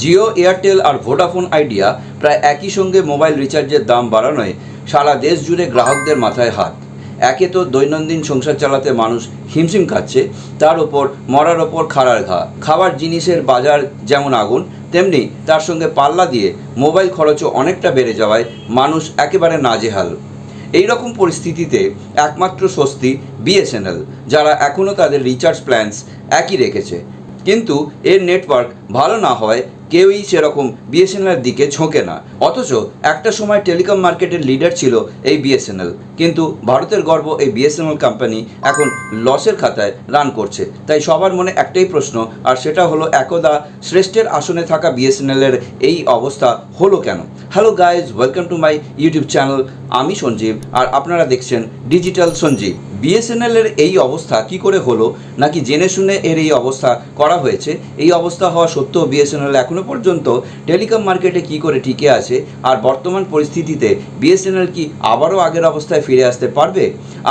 Jio, Airtel আর Vodafone Idea প্রায় একই সঙ্গে মোবাইল রিচার্জের দাম বাড়ানোয় সারা দেশ জুড়ে গ্রাহকদের মাথায় হাত। একে তো দৈনন্দিন সংসার চালাতে মানুষ হিমশিম খাচ্ছে, তার ওপর মরার ওপর খাড়ার ঘা। খাবার জিনিসের বাজার যেমন আগুন, তেমনি তার সঙ্গে পাল্লা দিয়ে মোবাইল খরচও অনেকটা বেড়ে যাওয়ায় মানুষ একেবারে নাজেহাল। এই রকম পরিস্থিতিতে একমাত্র স্বস্তি বিএসএনএল, যারা এখনও তাদের রিচার্জ প্ল্যানস একই রেখেছে। কিন্তু এর নেটওয়ার্ক ভালো না হয় কেউই সেরকম বিএসএনএলের দিকে ঝোঁকে না। অথচ একটা সময় টেলিকম মার্কেটের লিডার ছিল এই বিএসএনএল কিন্তু ভারতের গর্ব এই বিএসএনএল কোম্পানি এখন লসের খাতায় রান করছে। তাই সবার মনে একটাই প্রশ্ন, আর সেটা হলো একদা শ্রেষ্ঠের আসনে থাকা বিএসএনএলের এই অবস্থা হলো কেন? Hello guys welcome to my YouTube channel আমি সঞ্জীব, আর আপনারা দেখছেন ডিজিটাল সঞ্জীব। বিএসএনএল এর এই অবস্থা কি করে হলো, নাকি জেনে শুনে এর এই অবস্থা করা হয়েছে? এই অবস্থা হওয়া সত্ত্বেও বিএসএনএল এখনও পর্যন্ত টেলিকম মার্কেটে কি করে টিকে আছে আর বর্তমান পরিস্থিতিতে বিএসএনএল কি আবারও আগের অবস্থায় ফিরে আসতে পারবে?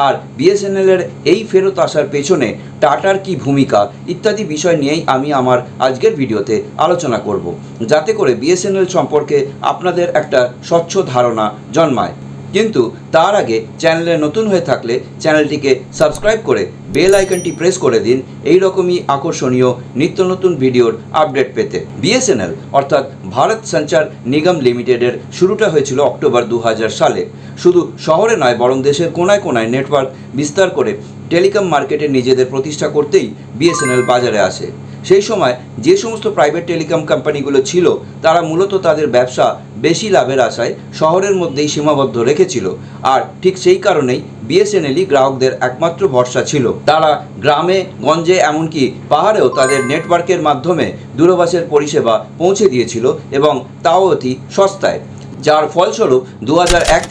আর বিএসএনএলের এই ফেরত আসার পেছনে টাটার কি ভূমিকা ইত্যাদি বিষয় নিয়েই আমি আমার আজকের ভিডিওতে আলোচনা করব। যাতে করে বিএসএনএল সম্পর্কে আপনাদের একটা স্বচ্ছ ধারণা জন্মায়। কিন্তু তার আগে চ্যানেলে নতুন হয়ে থাকলে চ্যানেলটিকে সাবস্ক্রাইব করে বেল আইকনটি প্রেস করে দিন এই রকমই আকর্ষণীয় নিত্য নতুন ভিডিওর আপডেট পেতে। বিএসএনএল, অর্থাৎ ভারত সঞ্চার নিগম লিমিটেডের শুরুটা হয়েছিল অক্টোবর দু হাজার সালে। শুধু শহরে নয়, বরং দেশের কোনায় কোনায় নেটওয়ার্ক বিস্তার করে টেলিকম মার্কেটে নিজেদের প্রতিষ্ঠা করতেই বিএসএনএল বাজারে আসে। সেই সময় যে সমস্ত প্রাইভেট টেলিকম কোম্পানিগুলো ছিল, তারা মূলত তাদের ব্যবসা বেশি লাভের আশায় শহরের মধ্যেই সীমাবদ্ধ রেখেছিল। আর ঠিক সেই কারণেই বিএসএনএলই গ্রাহকদের একমাত্র ভরসা ছিল। তারা গ্রামে, গঞ্জে, এমনকি পাহাড়েও তাদের নেটওয়ার্কের মাধ্যমে দূরভাষের পরিষেবা পৌঁছে দিয়েছিল এবং তাও অতি সস্তায়। যার ফলস্বরূপ দু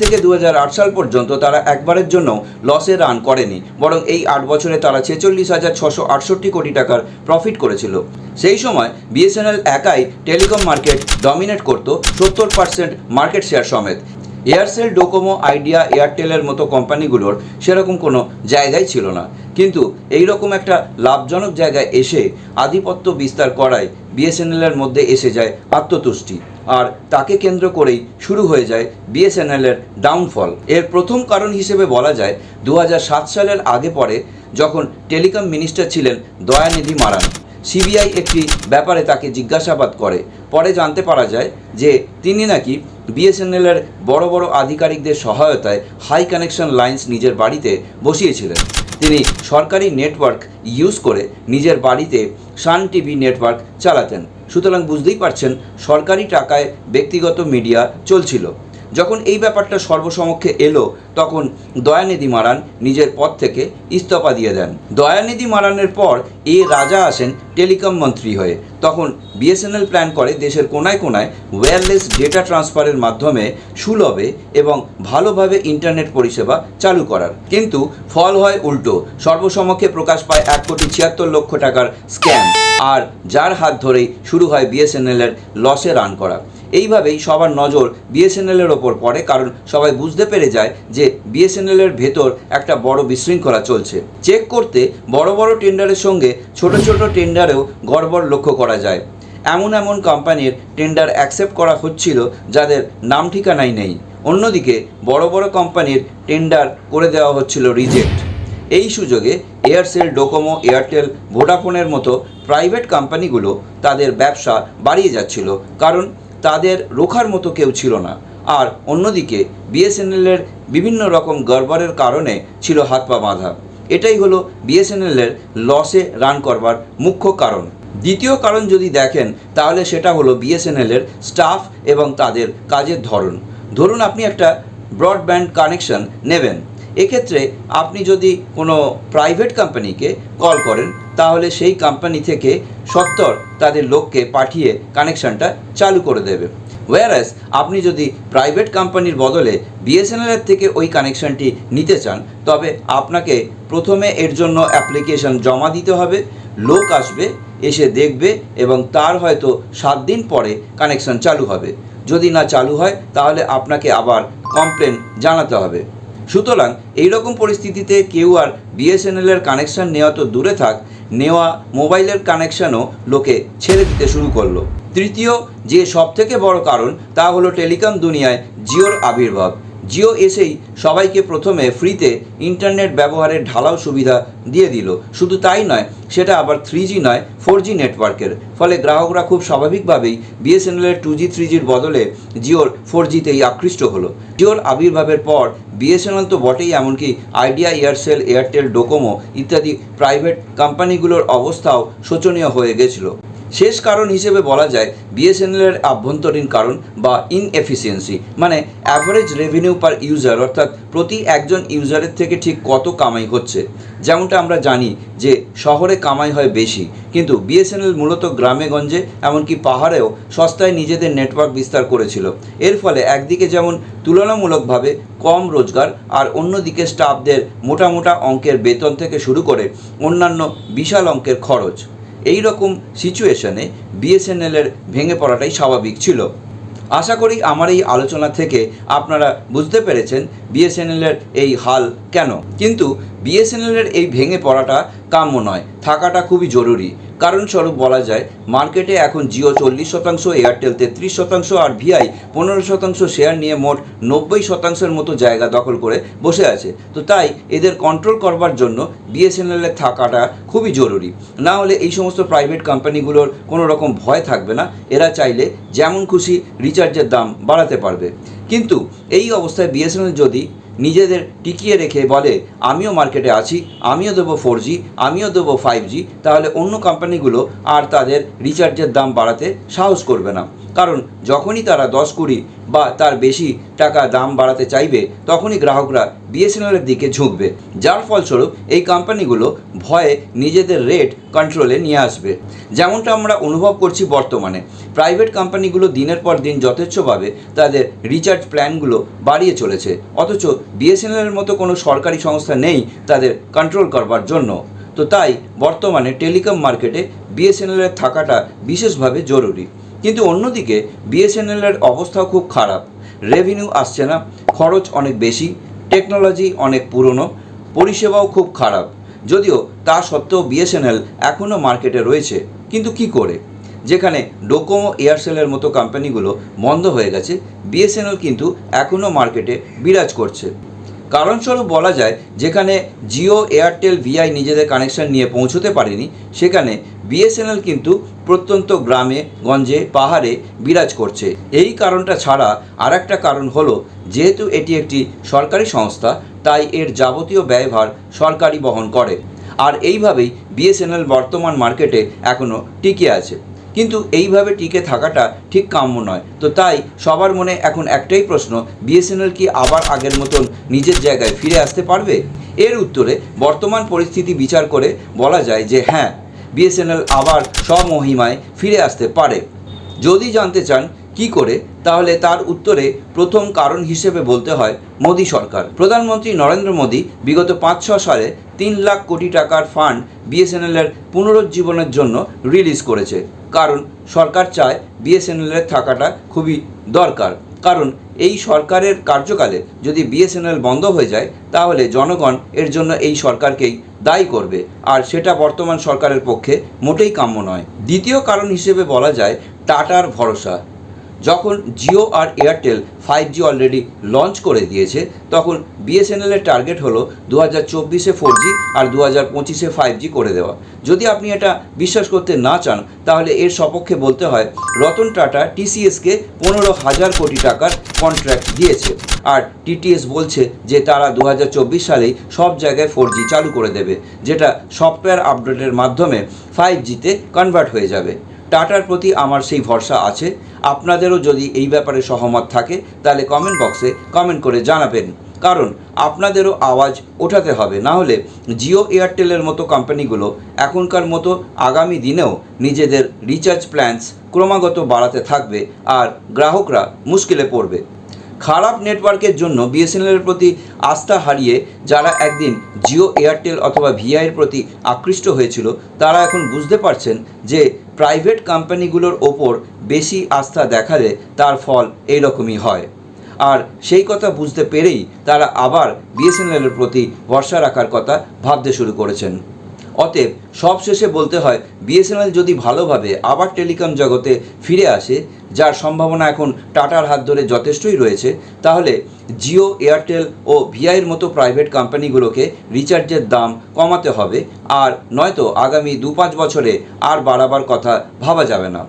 থেকে দু হাজার আট সাল পর্যন্ত তারা একবারের জন্য লসে রান করেনি, বরং এই আট বছরে তারা ছেচল্লিশ হাজার ছশো আটষট্টি কোটি টাকার প্রফিট করেছিল। সেই সময় বিএসএনএল একাই টেলিকম মার্কেট ডমিনেট করত সত্তর পার্সেন্ট মার্কেট শেয়ার সমেত। এয়ারসেল ডোকোমো আইডিয়া এয়ারটেলের মতো কোম্পানিগুলোর সেরকম কোনো জায়গাই ছিল না। কিন্তু এই রকম একটা লাভজনক জায়গায় এসে আধিপত্য বিস্তার করায় বিএসএনএলের মধ্যে এসে যায় আত্মতুষ্টি আর তাকে কেন্দ্র করেই শুরু হয়ে যায় বিএসএনএলের ডাউনফল এর প্রথম কারণ হিসেবে বলা যায় দু হাজার সাত সালের আগে পরে যখন টেলিকম মিনিস্টার ছিলেন দয়ানিধি মারান, সিবিআই একটি ব্যাপারে তাকে জিজ্ঞাসাবাদ করে। পরে জানতে পারা যায় যে তিনি নাকি বিএসএনএলের বড় বড় আধিকারিকদের সহায়তায় হাই কানেকশন লাইন্স নিজের বাড়িতে বসিয়েছিলেন। তিনি সরকারি নেটওয়ার্ক ইউজ করে নিজের বাড়িতে সান টিভি নেটওয়ার্ক চালাতেন। সুতরাং বুঝতেই পারছেন, সরকারি টাকায় ব্যক্তিগত মিডিয়া চলছিল। যখন এই ব্যাপারটা সর্বসমক্ষে এলো, তখন দয়ানিধি মারান নিজের পদ থেকে ইস্তফা দিয়ে দেন। দয়ানিধি মারানের পর এ রাজা আসেন টেলিকম মন্ত্রী হয়ে। তখন বিএসএনএল প্ল্যান করে দেশের কোনায় কোনায় ওয়্যারলেস ডেটা ট্রান্সফারের মাধ্যমে সুলভে এবং ভালোভাবে ইন্টারনেট পরিষেবা চালু করার। কিন্তু ফল হয় উল্টো, সর্বসমক্ষে প্রকাশ পায় এক কোটি ছিয়াত্তর লক্ষ টাকার স্ক্যাম আর যার হাত ধরেই শুরু হয় বিএসএনএলের লসে রান করা। এইভাবেই সবার নজর বিএসএনএলের ওপর পড়ে, কারণ সবাই বুঝতে পেরে যায় যে বিএসএনএলের ভেতর একটা বড় বিশৃঙ্খলা চলছে। চেক করতে বড় বড় টেন্ডারের সঙ্গে ছোট ছোট টেন্ডারেও গড়বড় লক্ষ্য করা যায়। এমন এমন কোম্পানির টেন্ডার অ্যাকসেপ্ট করা হচ্ছিল যাদের নাম ঠিকানাই নেই। অন্যদিকে বড় বড় কোম্পানির টেন্ডার করে দেওয়া হচ্ছিল রিজেক্ট। এই সুযোগে এয়ারসেল, ডোকোমো, এয়ারটেল, ভোডাফোনের মতো প্রাইভেট কোম্পানিগুলো তাদের ব্যবসা বাড়িয়ে যাচ্ছিল, কারণ তাদের রোখার মতো কেউ ছিল না। আর অন্যদিকে বিএসএনএলের বিভিন্ন রকম গড়বড়ের কারণে ছিল হাত পা বাঁধা। এটাই হলো বিএসএনএলের লসে রান করবার মুখ্য কারণ। দ্বিতীয় কারণ যদি দেখেন, তাহলে সেটা হলো বিএসএনএলের স্টাফ এবং তাদের কাজের ধরন। ধরুন আপনি একটা ব্রডব্যান্ড কানেকশন নেবেন। এক্ষেত্রে আপনি যদি কোনো প্রাইভেট কোম্পানিকে কল করেন তাহলে সেই কোম্পানি থেকে সত্তর তাদের লোককে পাঠিয়ে কানেকশনটা চালু করে দেবে। ওয়ারাস আপনি যদি প্রাইভেট কোম্পানির বদলে বিএসএনএলের থেকে ওই কানেকশনটি নিতে চান, তবে আপনাকে প্রথমে এর জন্য অ্যাপ্লিকেশন জমা দিতে হবে, লোক আসবে, এসে দেখবে এবং তার হয়তো সাত দিন পরে কানেকশন চালু হবে। যদি না চালু হয়, তাহলে আপনাকে আবার কমপ্লেন জানাতে হবে। সুতরাং এইরকম পরিস্থিতিতে কেউ আর বিএসএনএলের কানেকশন নেওয়া তো দূরে থাক, নেওয়া মোবাইলের কানেকশানও লোকে ছেড়ে দিতে শুরু করল। তৃতীয়, যে সবথেকে বড় কারণ, তা হলো টেলিকম দুনিয়ায় জিওর আবির্ভাব। জিও এসেই সবাইকে প্রথমে ফ্রিতে ইন্টারনেট ব্যবহারের ঢালাও সুবিধা দিয়ে দিল। শুধু তাই নয়, সেটা আবার থ্রি জি নয় ফোর জি নেটওয়ার্কের ফলে গ্রাহকরা খুব স্বাভাবিকভাবেই বিএসএনএলের টু জি থ্রি জির বদলে জিওর ফোর জিতেই আকৃষ্ট হলো। জিওর আবির্ভাবের পর বিএসএনএল তো বটেই, এমনকি আইডিয়া, এয়ারসেল, এয়ারটেল, ডোকোমো ইত্যাদি প্রাইভেট কোম্পানিগুলোর অবস্থাও শোচনীয় হয়ে গেছিল। শেষ কারণ হিসেবে বলা যায় বিএসএনএলের আভ্যন্তরীণ কারণ বা ইনএফিসিয়েন্সি মানে অ্যাভারেজ রেভিনিউ পার ইউজার অর্থাৎ প্রতি একজন ইউজারের থেকে ঠিক কত কামাই হচ্ছে। যেমনটা আমরা জানি যে শহরে কামাই হয় বেশি, কিন্তু বিএসএনএল মূলত গ্রামে গঞ্জে এমনকি পাহাড়েও সস্তায় নিজেদের নেটওয়ার্ক বিস্তার করেছিল। এর ফলে একদিকে যেমন তুলনামূলকভাবে কম রোজগার আর অন্যদিকে স্টাফদের মোটা মোটা অঙ্কের বেতন থেকে শুরু করে অন্যান্য বিশাল অঙ্কের খরচ। এই রকম সিচুয়েশনে বিএসএনএলের ভেঙে পড়াটাই স্বাভাবিক ছিল। আশা করি আমার এই আলোচনা থেকে আপনারা বুঝতে পেরেছেন বিএসএনএলের এই হাল কেন? কিন্তু বিএসএনএলের এই ভেঙে পড়াটা কাম্য নয়, থাকাটা খুবই জরুরি। কারণ স্বরূপ বলা যায়, মার্কেটে এখন জিও চল্লিশ শতাংশ, এয়ারটেল তেত্রিশ শতাংশ আর ভিআই পনেরো শতাংশ শেয়ার নিয়ে মোট নব্বই শতাংশের মতো জায়গা দখল করে বসে আছে। তো তাই এদের কন্ট্রোল করবার জন্য বিএসএনএলের থাকাটা খুবই জরুরি। না হলে এই সমস্ত প্রাইভেট কোম্পানিগুলোর কোনো রকম ভয় থাকবে না, এরা চাইলে যেমন খুশি রিচার্জের দাম বাড়াতে পারবে। কিন্তু এই অবস্থায় বিএসএনএল যদি নিজেদের টিকিয়ে রেখে বলে, আমিও মার্কেটে আছি, আমিও দেবো ফোর জি আমিও দেবো ফাইভ জি তাহলে অন্য কোম্পানিগুলো আর তাদের রিচার্জের দাম বাড়াতে সাহস করবে না। কারণ যখনই তারা দশ কুড়ি বা তার বেশি টাকা দাম বাড়াতে চাইবে, তখনই গ্রাহকরা বিএসএনএলের দিকে ঝুঁকবে। যার ফলস্বরূপ এই কোম্পানিগুলো ভয়ে নিজেদের রেট কন্ট্রোলে নিয়ে আসবে। যেমনটা আমরা অনুভব করছি বর্তমানে। প্রাইভেট কোম্পানিগুলো দিনের পর দিন যথেচ্ছভাবে তাদের রিচার্জ প্ল্যানগুলো বাড়িয়ে চলেছে। অথচ বিএসএনএলের মতো কোনো সরকারি সংস্থা নেই তাদের কন্ট্রোল করবার জন্য। তো তাই বর্তমানে টেলিকম মার্কেটে বিএসএনএলের থাকাটা বিশেষভাবে জরুরি। কিন্তু অন্যদিকে বিএসএনএলের অবস্থাও খুব খারাপ। রেভিনিউ আসছে না, খরচ অনেক বেশি টেকনোলজি অনেক পুরনো, পরিষেবাও খুব খারাপ। যদিও তা সত্ত্বেও বিএসএনএল এখনও মার্কেটে রয়েছে। কিন্তু কি করে? যেখানে ডোকোমো এয়ারসেলের মতো কোম্পানিগুলো বন্ধ হয়ে গেছে বিএসএনএল কিন্তু এখনও মার্কেটে বিরাজ করছে। কারণস্বরূপ বলা যায়, যেখানে জিও, এয়ারটেল, ভিআই নিজেদের কানেকশন নিয়ে পৌঁছতে পারেনি, সেখানে বিএসএনএল কিন্তু প্রত্যন্ত গ্রামে, গঞ্জে, পাহাড়ে বিরাজ করছে। এই কারণটা ছাড়া আর একটা কারণ হলো, যেহেতু এটি একটি সরকারি সংস্থা, তাই এর যাবতীয় ব্যয়ভার সরকারই বহন করে। আর এইভাবেই বিএসএনএল বর্তমান মার্কেটে এখনও টিকে আছে। কিন্তু এইভাবে টিকে থাকাটা ঠিক কাম্য নয়। তো তাই সবার মনে এখন একটাই প্রশ্ন, বিএসএনএল কি আবার আগের মতন নিজের জায়গায় ফিরে আসতে পারবে? এর উত্তরে বর্তমান পরিস্থিতি বিচার করে বলা যায় যে হ্যাঁ বিএসএনএল আবার স্বমহিমায় ফিরে আসতে পারে। যদি জানতে চান কি করে? তাহলে তার উত্তরে প্রথম কারণ হিসেবে বলতে হয় মোদী সরকার। প্রধানমন্ত্রী নরেন্দ্র মোদী বিগত পাঁচ ছ সালে তিন লাখ কোটি টাকার ফান্ড বিএসএনএলের পুনরুজ্জীবনের জন্য রিলিজ করেছে। কারণ সরকার চায় বিএসএনএলের থাকাটা খুবই দরকার। কারণ এই সরকারের কার্যকালে যদি বিএসএনএল বন্ধ হয়ে যায়, তাহলে জনগণ এর জন্য এই সরকারকেই দায়ী করবে। আর সেটা বর্তমান সরকারের পক্ষে মোটেই কাম্য নয়। দ্বিতীয় কারণ হিসেবে বলা যায় টাটার ভরসা। যখন জিও আর Airtel five G already launch করে দিয়েছে, তখন বিএসএনএলের টার্গেট হলো দু হাজার চব্বিশে ফোর জি আর দু হাজার পঁচিশে ফাইভ জি করে দেওয়া। যদি আপনি এটা বিশ্বাস করতে না চান, তাহলে এর সপক্ষে বলতে হয়, রতন টাটা টিসিএসকে পনেরো হাজার কোটি টাকার কন্ট্রাক্ট দিয়েছে। আর টিটিএস বলছে যে তারা দু হাজার চব্বিশ সালেই সব জায়গায় ফোর জি চালু করে দেবে, যেটা সফটওয়্যার আপডেটের মাধ্যমে ফাইভ জিতে কনভার্ট হয়ে যাবে। টাটার প্রতি আমার সেই ভরসা আছে। আপনাদেরও যদি এই ব্যাপারে সহমত থাকে, তাহলে কমেন্ট বক্সে কমেন্ট করে জানাবেন। কারণ আপনাদেরও আওয়াজ ওঠাতে হবে। না হলে জিও এয়ারটেলের মতো কোম্পানিগুলো এখনকার মতো আগামী দিনেও নিজেদের রিচার্জ প্ল্যানস ক্রমাগত বাড়াতে থাকবে আর গ্রাহকরা মুশকিলে পড়বে। খারাপ নেটওয়ার্কের জন্য বিএসএনএলের প্রতি আস্থা হারিয়ে যারা একদিন জিও এয়ারটেল অথবা ভিআইয়ের প্রতি আকৃষ্ট হয়েছিল, তারা এখন বুঝতে পারছেন যে প্রাইভেট কোম্পানিগুলোর ওপর বেশি আস্থা দেখালে তার ফল এইরকমই হয়। আর সেই কথা বুঝতে পেরেই তারা আবার বিএসএনএলের প্রতি ভরসা রাখার কথা ভাবতে শুরু করেছেন। অতএব সবশেষে বলতে হয় বিএসএনএল যদি ভালোভাবে আবার টেলিকম জগতে ফিরে আসে, যার সম্ভাবনা এখন টাটার হাত ধরে যথেষ্টই রয়েছে, তাহলে জিও, এয়ারটেল ও ভিআইয়ের মতো প্রাইভেট কোম্পানিগুলোকে রিচার্জের দাম কমাতে হবে। আর নয়তো আগামী দু পাঁচ বছরে আর বাড়াবার কথা ভাবা যাবে না।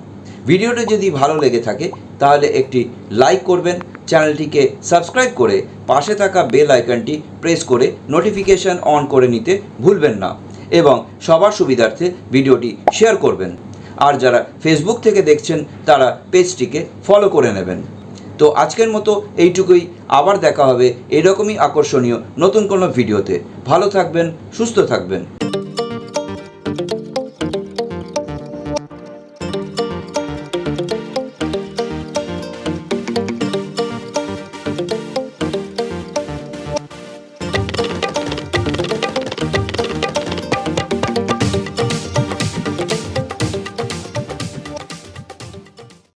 ভিডিওটি যদি ভালো লেগে থাকে, তাহলে একটি লাইক করবেন, চ্যানেলটিকে সাবস্ক্রাইব করে পাশে থাকা বেল আইকনটি প্রেস করে নোটিফিকেশন অন করে নিতে ভুলবেন না। এবং সবার সুবিধার্থে ভিডিওটি শেয়ার করবেন। আর যারা ফেসবুক থেকে দেখছেন, তারা পেজটিকে ফলো করে নেবেন। তো আজকের মতো এইটুকুই। আবার দেখা হবে এরকমই আকর্ষণীয় নতুন কোনো ভিডিওতে। ভালো থাকবেন, সুস্থ থাকবেন।